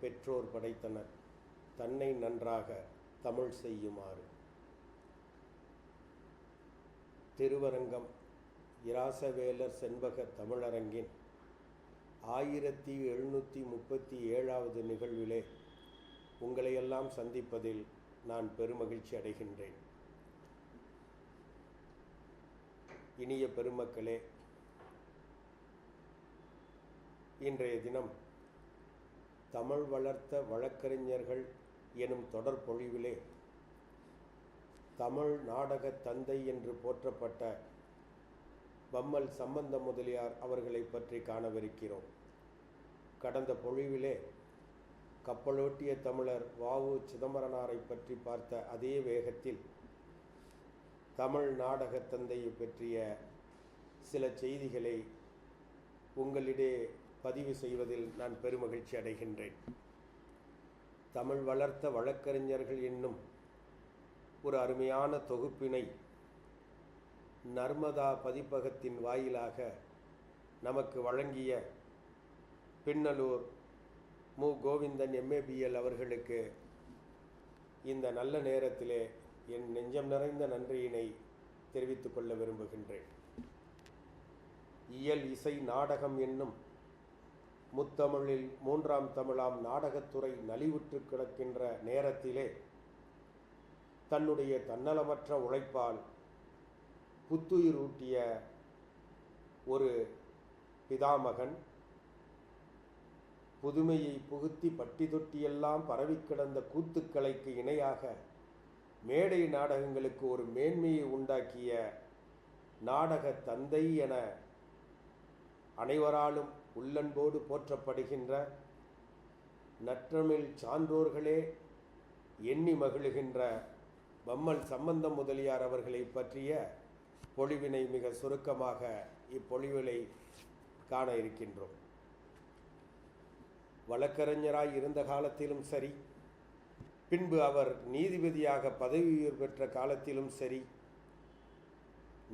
பெற்றோர் படைத்தனர். தன்னை நன்றாக தமிழ் செய்யுமாறு. திருவரங்கம் இராசவேலர் செண்பக தமிழரங்கின் ஆயிரத்தி எழுநூற்றி முப்பத்தி ஏழாவது நிகழ்விலே உங்களையெல்லாம் சந்திப்பதில் நான் பெருமகிழ்ச்சி அடைகின்றேன். இனிய பெருமக்களே இன்றைய தினம் தமிழ் வளர்த்த வழக்கறிஞர்கள் எனும் தொடர் பொழிவிலே தமிழ் நாடக தந்தை என்று போற்றப்பட்ட பம்மல் சம்பந்த முதலியார் அவர்களை பற்றி காணவிருக்கிறோம். கடந்த பொழிவிலே கப்பலோட்டிய தமிழர் வாவு சிதம்பரனாரை பற்றி பார்த்த அதே வேகத்தில் தமிழ் நாடக தந்தையை பற்றிய சில செய்திகளை உங்களிடையே பதிவு செய்வதில் நான் பெருமகிழ்ச்சி அடைகின்றேன். தமிழ் வளர்த்த வழக்கறிஞர்கள் என்னும் ஒரு அருமையான தொகுப்பினை நர்மதா பதிப்பகத்தின் வாயிலாக நமக்கு வழங்கிய பின்னலூர் மு. கோவிந்தன் எம்ஏபிஎல் அவர்களுக்கு இந்த நல்ல நேரத்திலே என் நெஞ்சம் நிறைந்த நன்றியினை தெரிவித்துக் கொள்ள விரும்புகின்றேன். இயல் இசை நாடகம் என்னும் முத்தமிழில் மூன்றாம் தமிழாம் நாடகத்துறை நலிவுற்று கிடக்கின்ற நேரத்திலே தன்னுடைய தன்னலமற்ற உழைப்பால் புத்துயிர் ஊட்டிய ஒரு பிதாமகன் புதுமையை புகுத்தி பட்டி தொட்டியெல்லாம் பரவி கிடந்த கூத்துக்கலைக்கு இணையாக மேடை நாடகங்களுக்கு ஒரு மேன்மையை உண்டாக்கிய நாடக தந்தை என அனைவராலும் உள்ளன்போடு போற்றப்படுகின்ற நற்றமிழ் சான்றோர்களே எண்ணி மகிழுகின்ற பம்மல் சம்பந்தம் முதலியார் அவர்களை பற்றிய பொழிவினை மிக சுருக்கமாக இப்பொழிவிலை காண இருக்கின்றோம். வழக்கறிஞராய் இருந்த காலத்திலும் சரி பின்பு அவர் நீதிபதியாக பதவி உயர் பெற்ற காலத்திலும் சரி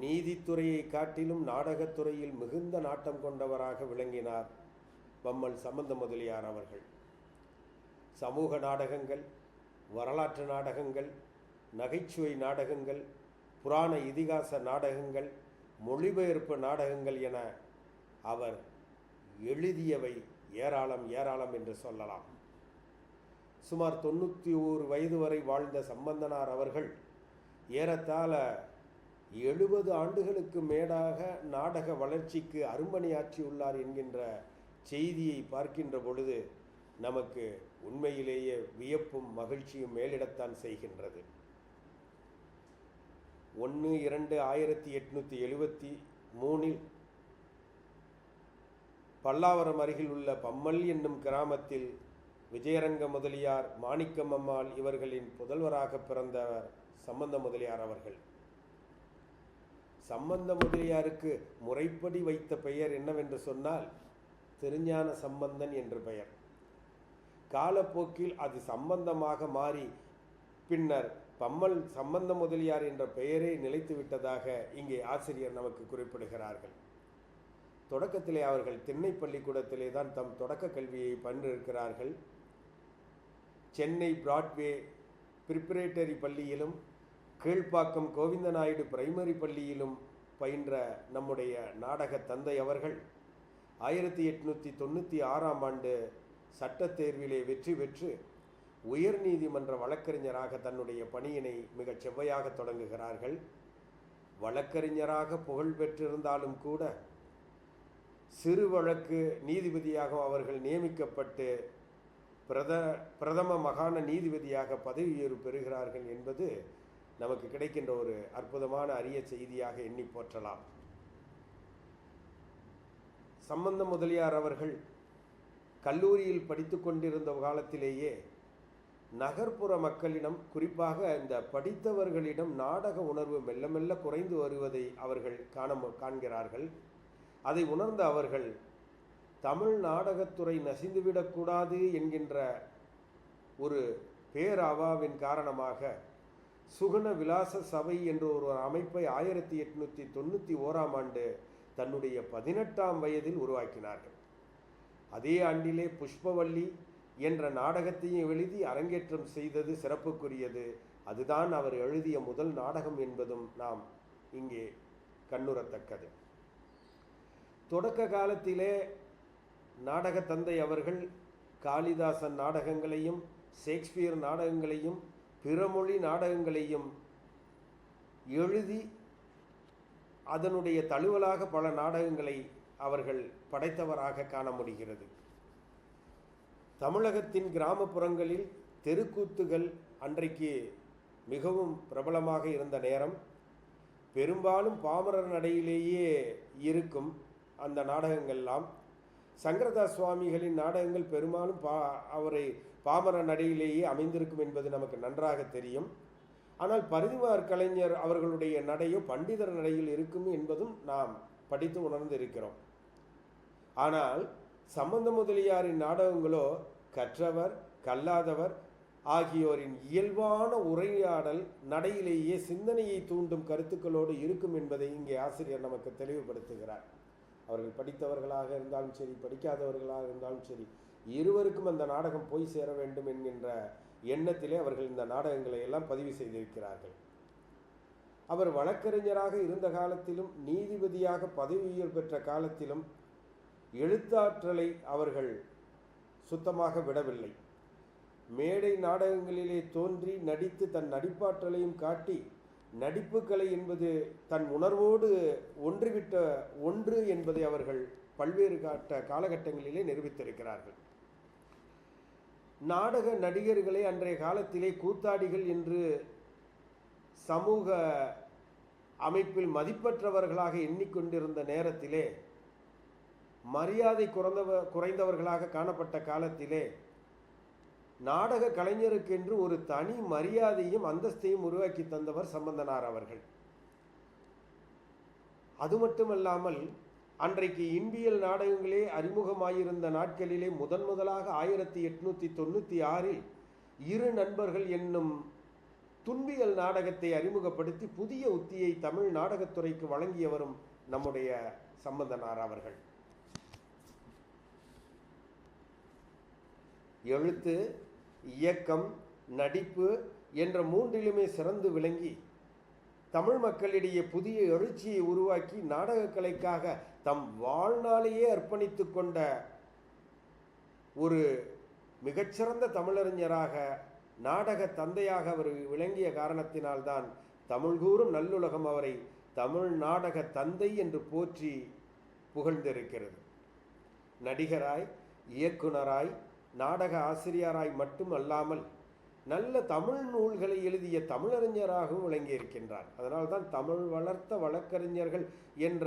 நீதித்துறையை காட்டிலும் நாடகத்துறையில் மிகுந்த நாட்டம் கொண்டவராக விளங்கினார் பம்மல் சம்பந்த முதலியார் அவர்கள். சமூக நாடகங்கள் வரலாற்று நாடகங்கள் நகைச்சுவை நாடகங்கள் புராண இதிகாச நாடகங்கள் மொழிபெயர்ப்பு நாடகங்கள் என அவர் எழுதியவை ஏராளம் ஏராளம் என்று சொல்லலாம். சுமார் தொண்ணூற்றி ஓரு வயது வரை வாழ்ந்த சம்பந்தனார் அவர்கள் ஏறத்தாழ எழுபது ஆண்டுகளுக்கு மேலாக நாடக வளர்ச்சிக்கு அரும்பணியாற்றியுள்ளார் என்கின்ற செய்தியை பார்க்கின்ற பொழுது நமக்கு உண்மையிலேயே வியப்பும் மகிழ்ச்சியும் மேலிடத்தான் செய்கின்றது. ஒன்று இரண்டு ஆயிரத்தி எட்நூற்றி எழுபத்தி மூணில் பல்லாவரம் அருகில் உள்ள பம்மல் என்னும் கிராமத்தில் விஜயரங்க முதலியார் மாணிக்கம் அம்மாள் இவர்களின் புதல்வராக பிறந்தவர் சம்பந்த முதலியார் அவர்கள். சம்பந்த முதலியாருக்கு முறைப்படி வைத்த பெயர் என்னவென்று சொன்னால் திருஞான சம்பந்தன் என்று பெயர். காலப்போக்கில் அது சம்பந்தமாக மாறி பின்னர் பம்மல் சம்பந்த முதலியார் என்ற பெயரே நிலைத்து விட்டதாக இங்கே ஆசிரியர் நமக்கு குறிப்பிடுகிறார்கள். தொடக்கத்திலே அவர்கள் திண்ணை பள்ளிக்கூடத்திலே தான் தம் தொடக்க கல்வியை பன்றிருக்கிறார்கள் சென்னை பிராட்வே பிரிப்பரேட்டரி பள்ளியிலும் கீழ்ப்பாக்கம் கோவிந்தநாயுடு பிரைமரி பள்ளியிலும் பயின்ற நம்முடைய நாடக தந்தை அவர்கள். ஆயிரத்தி எட்நூற்றி தொண்ணூற்றி ஆறாம் ஆண்டு சட்டத் தேர்விலே வெற்றி பெற்று உயர்நீதிமன்ற வழக்கறிஞராக தன்னுடைய பணியினை மிகச் செவ்வையாக தொடங்குகிறார்கள். வழக்கறிஞராக புகழ் பெற்றிருந்தாலும் கூட சிறு வழக்கு நீதிபதியாக அவர்கள் நியமிக்கப்பட்டு பிரத பிரதம மகாண நீதிபதியாக பதவியேறு பெறுகிறார்கள் என்பது நமக்கு கிடைக்கின்ற ஒரு அற்புதமான அரிய செய்தியாக எண்ணி போற்றலாம். சம்பந்த முதலியார் அவர்கள் கல்லூரியில் படித்து கொண்டிருந்த காலத்திலேயே நகர்ப்புற மக்களிடம் குறிப்பாக இந்த படித்தவர்களிடம் நாடக உணர்வு மெல்ல மெல்ல குறைந்து வருவதை அவர்கள் காண காண்கிறார்கள். அதை உணர்ந்த அவர்கள் தமிழ் நாடகத்துறை நசிந்துவிடக்கூடாது என்கின்ற ஒரு பேராவாவின் காரணமாக சுகுண விலாச சபை என்ற ஒரு அமைப்பை ஆயிரத்தி எட்நூற்றி தொண்ணூற்றி ஓராம் ஆண்டு தன்னுடைய பதினெட்டாம் வயதில் உருவாக்கினார்கள். அதே ஆண்டிலே புஷ்பவல்லி என்ற நாடகத்தையும் எழுதி அரங்கேற்றம் செய்தது சிறப்புக்குரியது. அதுதான் அவர் எழுதிய முதல் நாடகம் என்பதும் நாம் இங்கே கண்ணுறத்தக்கது. தொடக்க காலத்திலே நாடக தந்தை அவர்கள் காளிதாசன் நாடகங்களையும் ஷேக்ஸ்பியர் நாடகங்களையும் பிறமொழி நாடகங்களையும் எழுதி அதனுடைய தழுவலாக பல நாடகங்களை அவர்கள் படைத்தவராக காண முடிகிறது. தமிழகத்தின் கிராமப்புறங்களில் தெருக்கூத்துகள் அன்றைக்கு மிகவும் பிரபலமாக இருந்த நேரம். பெரும்பாலும் பாமரர் நடையிலேயே இருக்கும் அந்த நாடகங்கள்லாம். சங்கரதாஸ் சுவாமிகளின் நாடகங்கள் பெரும்பாலும் பா அவரை பாமர நடையிலேயே அமைந்திருக்கும் என்பது நமக்கு நன்றாக தெரியும். ஆனால் பரிதிமார் கலைஞர் அவர்களுடைய நடையோ பண்டிதர் நடையில் இருக்கும் என்பதும் நாம் படித்து உணர்ந்து இருக்கிறோம் ஆனால் சம்பந்த முதலியாரின் நாடகங்களோ கற்றவர் கல்லாதவர் ஆகியோரின் இயல்பான உரையாடல் நடையிலேயே சிந்தனையை தூண்டும் கருத்துக்களோடு இருக்கும் என்பதை இங்கே ஆசிரியர் நமக்கு தெளிவுபடுத்துகிறார். அவர்கள் படித்தவர்களாக இருந்தாலும் சரி படிக்காதவர்களாக இருந்தாலும் சரி இருவருக்கும் அந்த நாடகம் போய் சேர வேண்டும் என்கின்ற எண்ணத்திலே அவர்கள் இந்த நாடகங்களை எல்லாம் பதிவு செய்திருக்கிறார்கள். அவர் வழக்கறிஞராக இருந்த காலத்திலும் நீதிபதியாக பதவி உயர் பெற்ற காலத்திலும் எழுத்தாற்றலை அவர்கள் சுத்தமாக விடவில்லை. மேடை நாடகங்களிலே தோன்றி நடித்து தன் நடிப்பாற்றலையும் காட்டி நடிப்பு கலை என்பது தன் உணர்வோடு ஒன்றுவிட்ட ஒன்று என்பதை அவர்கள் பல்வேறு காட்ட காலகட்டங்களிலே நிரூபித்திருக்கிறார்கள். நாடக நடிகர்களை அன்றைய காலத்திலே கூத்தாடிகள் என்று சமூக அமைப்பில் மதிப்பற்றவர்களாக எண்ணிக்கொண்டிருந்த நேரத்திலே மரியாதை குறைந்தவ குறைந்தவர்களாக காணப்பட்ட காலத்திலே நாடக கலைஞருக்கென்று ஒரு தனி மரியாதையும் அந்தஸ்தையும் உருவாக்கி தந்தவர் சம்பந்தனார் அவர்கள். அது மட்டுமல்லாமல் அன்றைக்கு இன்பியல் நாடகங்களே அறிமுகமாயிருந்த நாட்களிலே முதன் முதலாக ஆயிரத்தி எட்நூத்தி தொண்ணூற்றி ஆறில் இரு நண்பர்கள் என்னும் துன்பியல் நாடகத்தை அறிமுகப்படுத்தி புதிய உத்தியை தமிழ் நாடகத்துறைக்கு வழங்கியவரும் நம்முடைய சம்பந்தனார் அவர்கள். எழுத்து இயக்கம் நடிப்பு என்ற மூன்றிலுமே சிறந்து விளங்கி தமிழ் மக்களிடையே புதிய எழுச்சியை உருவாக்கி நாடகக் கலைக்காக தம் வாழ்நாளையே அர்ப்பணித்து கொண்ட ஒரு மிகச்சிறந்த தமிழறிஞராக நாடக தந்தையாக அவர் விளங்கிய காரணத்தினால்தான் தமிழ் கூறும் நல்லுலகம் அவரை தமிழ் நாடக தந்தை என்று போற்றி புகழ்ந்திருக்கிறது. நடிகராய் இயக்குனராய் நாடக ஆசிரியராய் மட்டும் அல்லாமல் நல்ல தமிழ் நூல்களை எழுதிய தமிழறிஞராகவும் விளங்கியிருக்கின்றார். அதனால்தான் தமிழ் வளர்த்த வழக்கறிஞர்கள் என்ற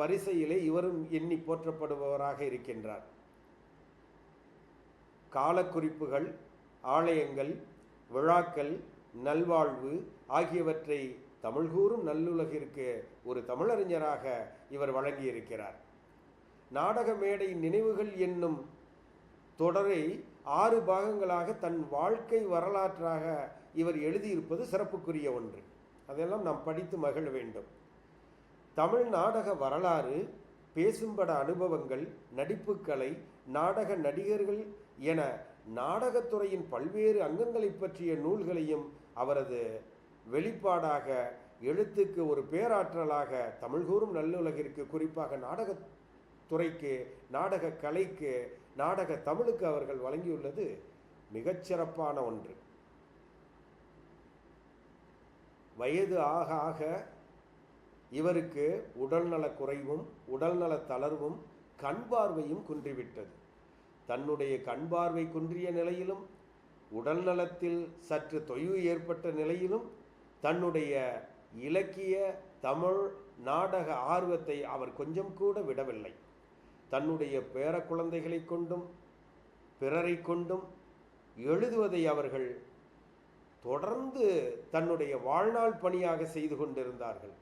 வரிசையிலே இவரும் எண்ணி போற்றப்படுபவராக இருக்கின்றார். காலக்குறிப்புகள் ஆலயங்கள் விழாக்கள் நல்வாழ்வு ஆகியவற்றை தமிழ்கூறும் நல்லுலகிற்கு ஒரு தமிழறிஞராக இவர் வழங்கியிருக்கிறார். நாடக மேடை நினைவுகள் என்னும் தொடரை ஆறு பாகங்களாக தன் வாழ்க்கை வரலாற்றாக இவர் எழுதியிருப்பது சிறப்புக்குரிய ஒன்று. அதெல்லாம் நாம் படித்து மகிழ வேண்டும். தமிழ் நாடக வரலாறு பேசும்பட அனுபவங்கள் நடிப்புக்கலை நாடக நடிகர்கள் என நாடகத்துறையின் பல்வேறு அங்கங்களைப் பற்றிய நூல்களையும் அவரது வெளிப்பாடாக எழுத்துக்கு ஒரு பேராற்றலாக தமிழ் கூறும் நல்லுலகிற்கு குறிப்பாக நாடகத் துறைக்கு நாடக கலைக்கு நாடக தமிழுக்கு அவர்கள் வழங்கியுள்ளது மிகச்சிறப்பான ஒன்று. வயது ஆக ஆக இவருக்கு உடல்நலக் குறைவும் உடல்நலத் தளர்வும் கண் பார்வையும் குன்றிவிட்டது. தன்னுடைய கண் பார்வை குன்றிய நிலையிலும் உடல்நலத்தில் சற்று தொய்வு ஏற்பட்ட நிலையிலும் தன்னுடைய இலக்கிய தமிழ் நாடக ஆர்வத்தை அவர் கொஞ்சம் கூட விடவில்லை. தன்னுடைய பேர குழந்தைகளை கொண்டும் பிறரை கொண்டும் எழுதுவதை அவர்கள் தொடர்ந்து தன்னுடைய வாழ்நாள் பணியாக செய்து கொண்டிருந்தார்கள்.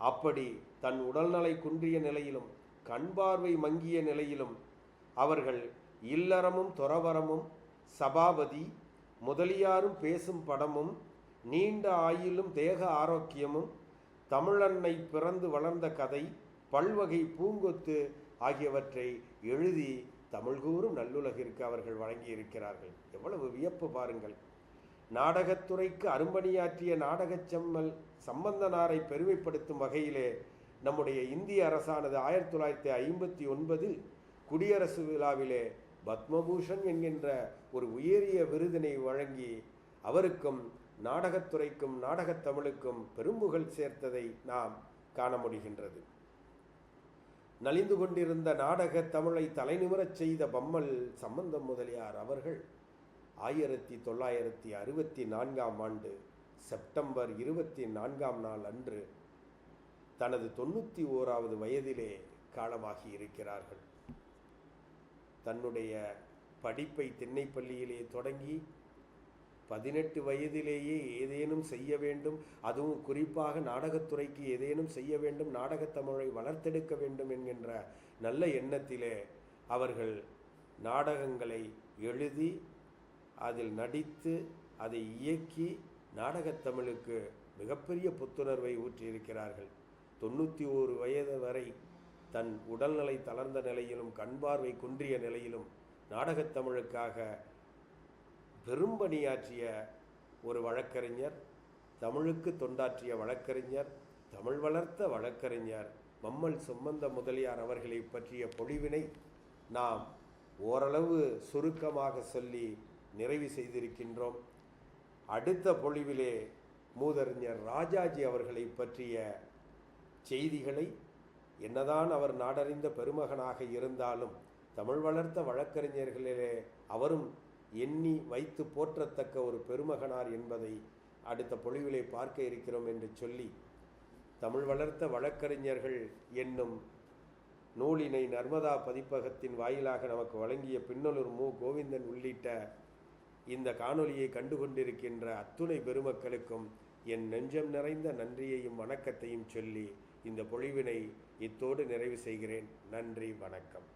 அப்படி தன் உடல்நலை குன்றிய நிலையிலும் கண் பார்வை மங்கிய நிலையிலும் அவர்கள் இல்லறமும் துறவரமும் சபாபதி முதலியாரும் பேசும் படமும் நீண்ட ஆயிலும் தேக ஆரோக்கியமும் தமிழன்னை பிறந்து வளர்ந்த கதை பல்வகை பூங்கொத்து ஆகியவற்றை எழுதி தமிழ்கூறும் நல்லுலகிற்கு அவர்கள் வழங்கியிருக்கிறார்கள். எவ்வளவு வியப்பு பாருங்கள். நாடகத்துறைக்கு அரும்பணியாற்றிய நாடகச் செம்மல் சம்பந்தனாரை பெருமைப்படுத்தும் வகையிலே நம்முடைய இந்திய அரசானது ஆயிரத்தி தொள்ளாயிரத்தி ஐம்பத்தி ஒன்பதில் குடியரசு விழாவிலே பத்மபூஷன் என்கின்ற ஒரு உயரிய விருதினை வழங்கி அவருக்கும் நாடகத்துறைக்கும் நாடகத் தமிழுக்கும் பெரும்புகழ் சேர்த்ததை நாம் காண முடிகின்றது. நலிந்து கொண்டிருந்த நாடக தமிழை தலைநிமிரச் செய்த பம்மல் சம்பந்தம் முதலியார் அவர்கள் ஆயிரத்தி தொள்ளாயிரத்தி அறுபத்தி நான்காம் ஆண்டு செப்டம்பர் இருபத்தி நான்காம் நாள் அன்று தனது தொண்ணூற்றி ஓராவது வயதிலே காலமாகி இருக்கிறார்கள். தன்னுடைய படிப்பை திண்ணைப்பள்ளியிலே தொடங்கி பதினெட்டு வயதிலேயே ஏதேனும் செய்ய வேண்டும் அதுவும் குறிப்பாக நாடகத்துறைக்கு ஏதேனும் செய்ய வேண்டும் நாடகத் தமிழை வளர்த்தெடுக்க வேண்டும் என்கின்ற நல்ல எண்ணத்திலே அவர்கள் நாடகங்களை எழுதி அதில் நடித்து அதை இயக்கி நாடகத் தமிழுக்கு மிகப்பெரிய புத்துணர்வை ஊற்றியிருக்கிறார்கள். தொண்ணூற்றி ஓரு வயது வரை தன் உடல்நிலை தளர்ந்த நிலையிலும் கண்பார்வை குன்றிய நிலையிலும் நாடகத் தமிழுக்காக பெரும்பணியாற்றிய ஒரு வழக்கறிஞர் தமிழுக்கு தொண்டாற்றிய வழக்கறிஞர் தமிழ் வளர்த்த வழக்கறிஞர் மம்மல் சும்மந்த முதலியார் அவர்களை பற்றிய பொழிவினை நாம் ஓரளவு சுருக்கமாக சொல்லி நிறைவு செய்திருக்கின்றோம். அடுத்த பொழிவிலே மூதறிஞர் ராஜாஜி அவர்களை பற்றிய செய்திகளை என்னதான் அவர் நாடறிந்த பெருமகனாக இருந்தாலும் தமிழ் வளர்த்த வழக்கறிஞர்களிலே அவரும் எண்ணி வைத்து போற்றத்தக்க ஒரு பெருமகனார் என்பதை அடுத்த பொழிவிலே பார்க்க இருக்கிறோம் என்று சொல்லி தமிழ் வளர்த்த வழக்கறிஞர்கள் என்னும் நூலினை நர்மதா பதிப்பகத்தின் வாயிலாக நமக்கு வழங்கிய பின்னலூர் மு. கோவிந்தன் உள்ளிட்ட இந்த காணொலியை கண்டுகொண்டிருக்கின்ற அத்துணை பெருமக்களுக்கும் என் நெஞ்சம் நிறைந்த நன்றியையும் வணக்கத்தையும் சொல்லி இந்த பொழிவினை இத்தோடு நிறைவு செய்கிறேன். நன்றி வணக்கம்.